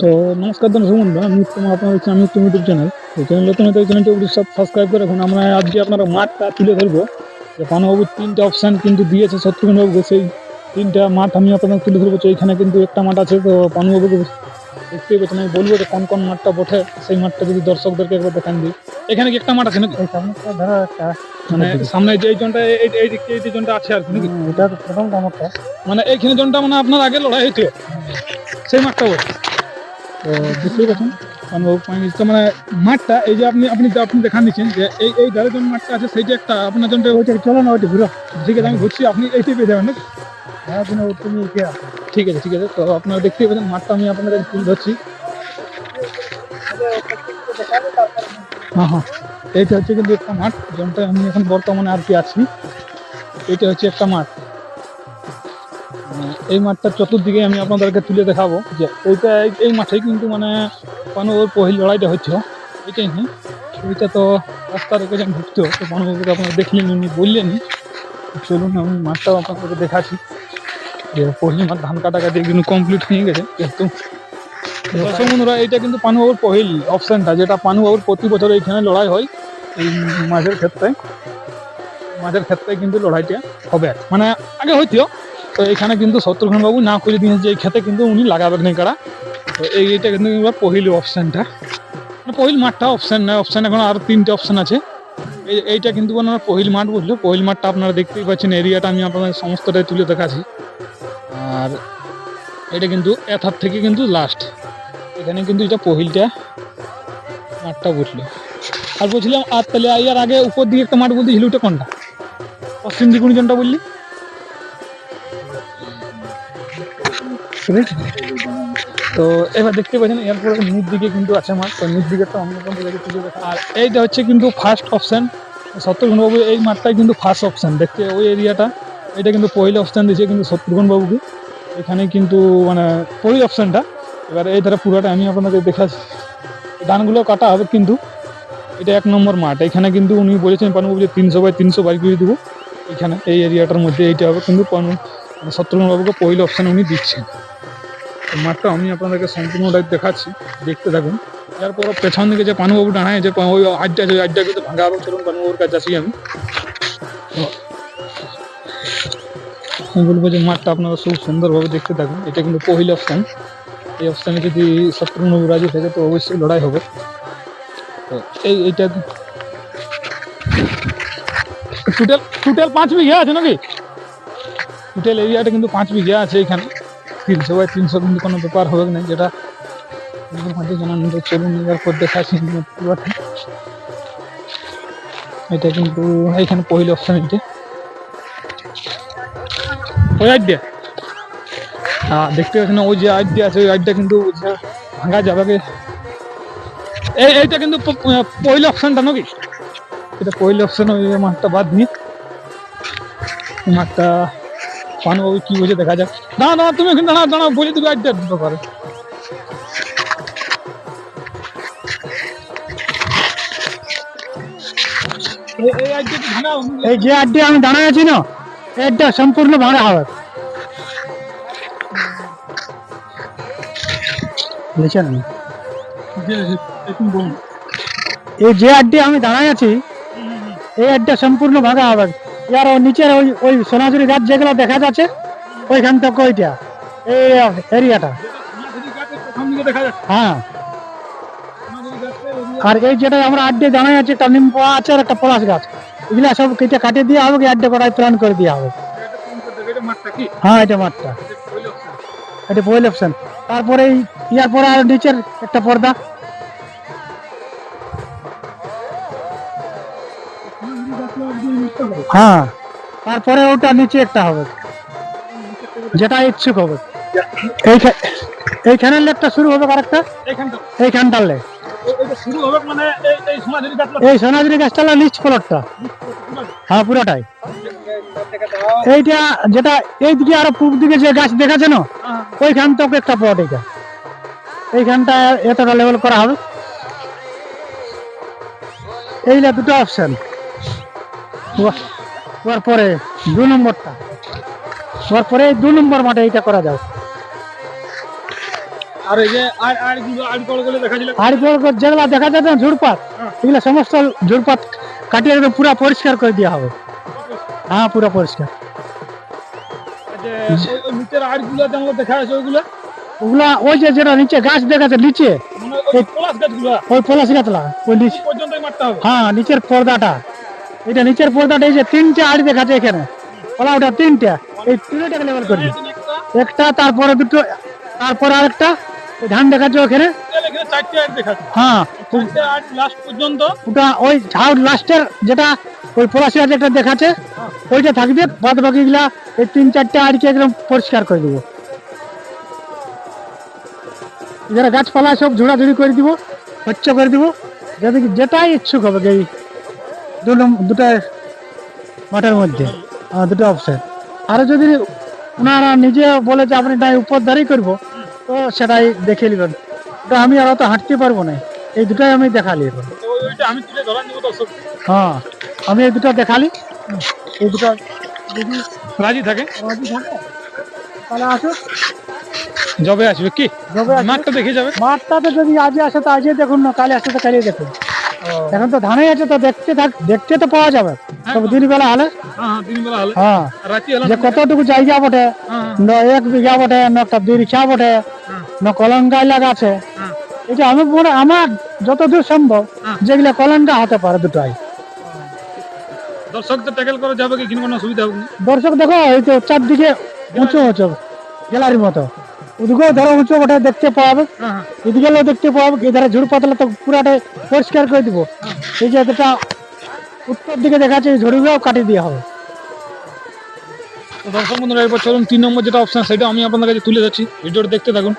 তো নমস্কার দর্শক বন্ধু আমি উত্তম আপনার হচ্ছে আমি উত্তম ইউটিউব চ্যানেল তো চ্যানেল নতুন হতে চ্যানেলটি অবশ্যই সব সাবস্ক্রাইব করে রাখুন। আমরা আজকে আপনারা মাঠটা তুলে ধরবো। যে পানুবাবু তিনটা অপশান কিন্তু দিয়েছে শত্রুঘ্নবাবুকে সেই তিনটা মাঠ আমি আপনাদের তুলে ধরবো। তো এখানে কিন্তু একটা মাঠ আছে তো পানুবাবুকে দেখতেই পাচ্ছেন। আমি বলব যে কোন কোন মাঠটা বটে সেই মাঠটা যদি দর্শকদেরকে একবার দেখান দিই। এখানে কি একটা মাঠ আছে নাকি? মানে সামনে যে এই জনটা এই জনটা আছে আর কি এটা তো প্রথম কামড়টা। মানে এইখানে জনটা মানে আপনার আগে লড়াই হইতো সেই মাঠটা বটে। তো বুঝতেই পারছেন অনুভব পাইনি তো মানে মাঠটা এই যে আপনি আপনি আপনি দেখান দিচ্ছেন যে এই এই ধারে জন মাঠটা আছে সেই যে একটা আপনার জনটা ওইটা চলো না ওইটা ঘুরো। ঠিক আছে আমি ঘুরছি আপনি এইটাই পেয়ে যাবেন না হ্যাঁ তুমি তুমি ঠিক আছে ঠিক আছে। তো আপনারা দেখতেই পাচ্ছেন মাঠটা আমি আপনাদের তুলে ধরছি। হ্যাঁ হ্যাঁ এইটা হচ্ছে কিন্তু একটা মাঠ যেমনটা আমি এখন বর্তমানে আর কি আছি। এটা হচ্ছে একটা মাঠ। এই মাঠটার চতুর্দিকে আমি আপনাদেরকে তুলে দেখাবো যে এইটা এই- মাঠেই কিন্তু মানে পানুবাবুর পহিল লড়াইটা হচ্ছে এটাই হ্যাঁ ওইটা তো রাস্তা রেখে যখন ঢুকতো তো পানুবাবুকে আপনারা দেখলেন উনি বললেনই চলুন আমি মাঠটাও আপনাদেরকে দেখাচ্ছি। যে পহিল মাঠ ধান কাটা কাটি কিন্তু কমপ্লিট হয়ে গেছে, কিন্তু দর্শক বন্ধুরা এটা কিন্তু পানুবাবুর পহিল অপশানটা যেটা পানুবাবুর প্রতি বছর এইখানে লড়াই হয়। এই মাঝের ক্ষেত্রে মাঝের ক্ষেত্রে কিন্তু লড়াইটা হবে। মানে আগে হইতো তো এখানে কিন্তু শত্রুঘ্ন বাবু না করে দিয়েছে এই ক্ষেতে কিন্তু উনি লাগাবেন না কারা। তো এইটা কিন্তু পহিল অপশানটা মানে পহিল মাঠটা অপশান নয় অপশান এখন আরও তিনটে অপশান আছে। এই এইটা কিন্তু আপনার পহিল মাঠ বুঝলো। পহিল মাঠটা আপনারা দেখতেই পাচ্ছেন এরিয়াটা আমি আপনাদের সমস্তটাই তুলে দেখাচ্ছি। আর এটা কিন্তু এথার থেকে কিন্তু লাস্ট এখানে কিন্তু এটা পহিলটা মাঠটা বুঝলো। আর বলছিলাম, আর তাহলে ইয়ার আগে উপর দিকে একটা মাঠ বলতেছিল ওটা কোনটা? পশ্চিম দিকে কোনজনটা বললি? তো এবার দেখতে পাচ্ছেন এরপরে নিচ দিকে কিন্তু আছে মাঠ। তো নিচ দিকে তো অন্য কোনো দেখা আর এইটা হচ্ছে কিন্তু ফার্স্ট অপশান শত্রুঘ্ন বাবু এই মাঠটাই কিন্তু ফার্স্ট অপশান দেখতে ওই এরিয়াটা এটা কিন্তু পহিল অপশন দিয়েছে কিন্তু শত্রুঘ্ন বাবুকে এখানে কিন্তু মানে পহিল অপশানটা এবার এই ধারে পুরোটা আমি আপনাদের দেখাচ্ছি ধানগুলো কাটা হবে কিন্তু। এটা এক নম্বর মাঠ। এখানে কিন্তু উনি বলেছেন পানুবাবু যে তিনশো বাই তিনশো বাই করে দেবো। এখানে এই এরিয়াটার মধ্যে এইটা হবে কিন্তু পানু মানে শত্রুঘ্ন বাবুকে পহিল অপশন উনি দিচ্ছেন। মাঠটা আমি আপনাদেরকে সম্পূর্ণটাই দেখাচ্ছি, দেখতে থাকুন। এরপর পেছন দিকে যে পানুবাবু দাঁড়ায় যে ওই আড্ডা ওই আড্ডা কিন্তু ভাঙা হবে, চলুন পানুবাবুর কাছে আসি আমি। আমি বলব যে মাঠটা আপনারা খুব সুন্দরভাবে দেখতে থাকুন, এটা কিন্তু পহিল অপশান এই অপশানে যদি শত্রুঘ্ন বাবু রাজি থাকে, তো অবশ্যই লড়াই হবে। তো এই, এইটা টোটাল টোটাল পাঁচ বিঘা আছে নাকি? টোটাল এরিয়াটা কিন্তু পাঁচ বিঘা আছে এখানে। তিনশো বাই তিনশো কিন্তু কোনো ব্যাপার হবে না, যেটা চলুন এরপর দেখাচ্ছি এটা কিন্তু এখানে পহিল অপশন এটা। ওই আইডিয়া হ্যাঁ দেখতে পাচ্ছেন ওই যে আইডিয়া আছে, ওই আইডিয়া কিন্তু ভাঙা যাবে এই, এইটা কিন্তু পহিল অপশনটা নাকি? এটা পহিল অপশন ওই মাঠটা বাদ নিয়ে মাঠটা পানুবাবু কি দেখা যাক। দাঁড়া দাঁড়া তুমি এখানে দাঁড়া দাঁড়া বলে দিবে আইডিয়া ব্যাপারে এই- যে আড্ডি আমি দাঁড়ায় আছি না এটা সম্পূর্ণ ভাড়া হবে। বুঝছেন এই যে আড্ডি আমি দাঁড়ায় আছি এই আড্ডা সম্পূর্ণ ভাঙা হবে। ইয়ার নিচের ওই ওই সোনাঝুরি গাছ যেগুলো দেখা যাচ্ছে, ওইখান থেকে ওইটা, এই এরিয়াটা। হ্যাঁ। আর এই যেটা আমরা আড্ডে দাঁড়ায় আছি, একটা নিম আছে একটা পলাশ গাছ। এগুলা সব কেটে কাটে দেওয়া হবে আড্ডে করায় প্ল্যান করে দেওয়া হবে। হ্যাঁ এটা মাঠটা। এটা পয়েল অপশন তারপরে ইয়ার পরে আর নিচের একটা পর্দা। হ্যাঁ। তারপরে ওটা নিচে একটা হবে। যেটা ইচ্ছুক হবে। এই এইখানে লেপটা শুরু হবে আরেকটা? এইখানটা। এইখানটার হবে মানে এই সোনাঝুরি গাছটা। নিচ ফলকটা হ্যাঁ পুরোটাই। এইটা যেটা এই দিকে আরও পূর্ব দিকে যে গাছ দেখাচ্ছে না হ্যাঁ। ওইখান থেকে একটা পট এটা। এইখানটা এতটা লেভেল করা হবে। এইটা দুটো অপশন ওর পরে দু নম্বরটা। ওর পরে দু নম্বর মাঠে এইটা করা যাবে আর এই যে আর আর আর কলগুলো দেখা যাচ্ছে আর পর যেগুলা দেখা যাচ্ছে না ঝুড়পাত হ্যাঁ। এগুলো সমস্ত ঝুড়পাত কাটিয়ে একদম পুরা পরিষ্কার করে দেওয়া হবে। হ্যাঁ পুরা পরিষ্কার। নিচের দেখা ওইগুলো? ওগুলা ওই যে যেটা নিচে গাছ দেখাচ্ছে নিচে। মানে ওই পলাশ গাছগুলো? ওই পলাশ গাছলা ওই নিচে পর্যন্তই মারতে হবে? হ্যাঁ নিচের পর্দাটা। এটা নিচের পর্দাটা এই যে তিনটে আড়ি দেখাচ্ছে এখানে। ওলা ওটা তিনটা। এই তিনটাকে লেভেল এখানে একটা, তারপরে দুটো তারপরে আরেকটা। ধান দেখাচ্ছে ওখানে। হ্যাঁ। লাস্ট পর্যন্ত। ওটা ওই ঝাউ লাস্টের যেটা ওই পলাশি গাছ একটা দেখাচ্ছে ওইটা থাকবে। বাদ বাকিগুলা এই তিন চারটে আড়িকে একদম পরিষ্কার করে দিব। যারা গাছপালা সব ঝোড়াঝুড়ি করে দিব স্বচ্ছ করে দিব। যাতে যেটাই ইচ্ছুক হবে এই দুটা মাঠের মধ্যে দুটো অপশন আর যদি ওনারা নিজে বলে যে আপনি নাই উপরদারি করব তো সেটাই দেখে নেবেন। তো আমি আর অত হাঁটতে পারব না। এই দুটাই আমি দেখালি দর্শক হ্যাঁ আমি এই দুটো দেখালি। এই দুটো যদি রাজি থাকে? রাজি থাকে? তাহলে আসো। যবে আসবে কি? আসবে। মাঠটা দেখে যাবে? মাঠটাতে যদি আজই আসে তো আজই দেখুন না কালে আসে তো কালে দেখুন। এখন তো ধানে আছে তো দেখতে থাক দেখতে তো পাওয়া যাবে। তবে দিন বেলা হলে। হ্যাঁ হ্যাঁ দিন বেলা হলে। হ্যাঁ। হলে যে কতটুকু জায়গা বটে হ্যাঁ ন এক বিঘা বটে ন একটা দুই রিক্সা বটে হ্যাঁ। ন কলঙ্কা এলাকা আছে। হ্যাঁ। এটা আমি মনে আমার যতদূর সম্ভব হ্যাঁ। যেগুলা কলঙ্কা হতে পারে দুটাই। দর্শক তো ট্যাকেল করা যাবে কি কোনো অসুবিধা হবে দর্শক দেখো এই তো চারদিকে উঁচু উঁচু গ্যালারির মতো। ওদিকেও ধরো উঁচু দেখতে পাওয়া যাবে। হ্যাঁ। এদিকে দেখতে পাওয়া এধারে ঝুড় পাতলা তো পুরাটাই পরিষ্কার করে দিব। এই যে এটা উত্তর দিকে দেখা যাচ্ছে কাটিয়ে দেওয়া হবে। দর্শক বন্ধুরা এরপর চলুন তিন নম্বর যেটা অপশন সেটা আমি আপনাদের কাছে তুলে যাচ্ছি ভিডিওটা দেখতে থাকুন।